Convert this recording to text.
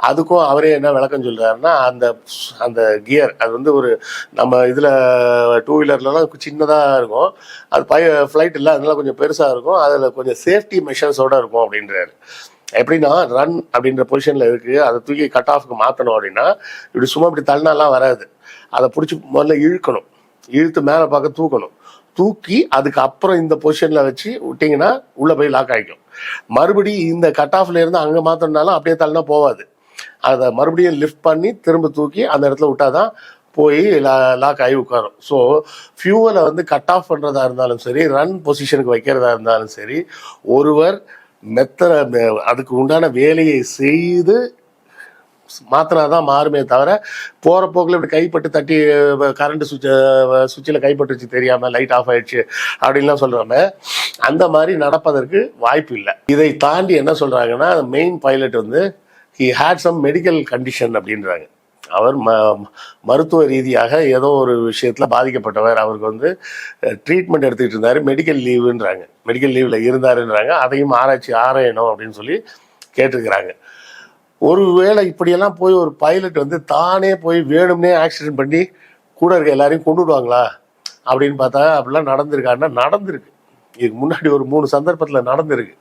அதுக்கும் அவரே என்ன விளக்கம் சொல்றாருன்னா அந்த அந்த கியர் அது வந்து ஒரு நம்ம இதில் டூ வீலர்லலாம் சின்னதாக இருக்கும். அது பய ஃப்ளைட் இல்லை அதனால கொஞ்சம் பெருசாக இருக்கும். அதில் கொஞ்சம் சேஃப்டி மெஷர்ஸோட இருக்கும் அப்படின்றாரு. எப்படின்னா ரன் அப்படின்ற பொசிஷனில் இருக்குது அதை தூக்கி கட் ஆஃப்க்கு மாற்றணும் அப்படின்னா இப்படி சும்மா இப்படி தள்ளினாலாம் வராது. அதை பிடிச்சி முதல்ல இழுக்கணும். இழுத்து மேலே பார்க்க தூக்கணும். தூக்கி அதுக்கு அப்புறம் இந்த பொசிஷனில் வச்சு விட்டிங்கன்னா உள்ளே போய் லாக் ஆகிக்கும் மறுபடியும் இந்த கட் ஆஃப்ல இருந்து அங்கே மாற்றினாலும் அப்படியே தள்ளினா போகாது அதை மறுபடியும் லிஃப்ட் பண்ணி திரும்ப தூக்கி அந்த இடத்துல விட்டாதான் போய் லா லாக் ஆகி உட்காரும். ஸோ ஃபியூவலை வந்து கட் ஆஃப் பண்ணுறதா இருந்தாலும் சரி ரன் பொசிஷனுக்கு வைக்கிறதா இருந்தாலும் சரி ஒருவர் மெத்தனை அதுக்கு உண்டான வேலையை செய்து மாத்தினா தான் மாறுமே தவிர போகிற போக்கில் இப்படி கைப்பட்டு தட்டி கரண்ட் சுவிட்ச் சுவிட்சில் கைப்பட்டுச்சு தெரியாமல் லைட் ஆஃப் ஆயிடுச்சு அப்படின்லாம் சொல்கிறாங்க அந்த மாதிரி நடப்பதற்கு வாய்ப்பு இல்லை. இதை தாண்டி என்ன சொல்கிறாங்கன்னா மெயின் பைலட் வந்து he had some medical condition அப்படின்றாங்க. அவர் ம மருத்துவ ரீதியாக ஏதோ ஒரு விஷயத்தில் பாதிக்கப்பட்டவர். அவருக்கு வந்து ட்ரீட்மெண்ட் எடுத்துக்கிட்டு இருந்தார். மெடிக்கல் லீவுன்றாங்க மெடிக்கல் லீவில் இருந்தாருன்றாங்க. அதையும் ஆராய்ச்சி ஆராயணும் அப்படின்னு சொல்லி கேட்டிருக்கிறாங்க. ஒருவேளை இப்படியெல்லாம் போய் ஒரு பைலட் வந்து தானே போய் வேணும்னே ஆக்சிடென்ட் பண்ணி கூட இருக்க எல்லாரையும் கொண்டு விடுவாங்களா? அப்படின்னு பார்த்தா அப்படிலாம் நடந்திருக்காருன்னா நடந்திருக்கு. இதுக்கு முன்னாடி ஒரு மூணு சந்தர்ப்பத்தில் நடந்திருக்கு.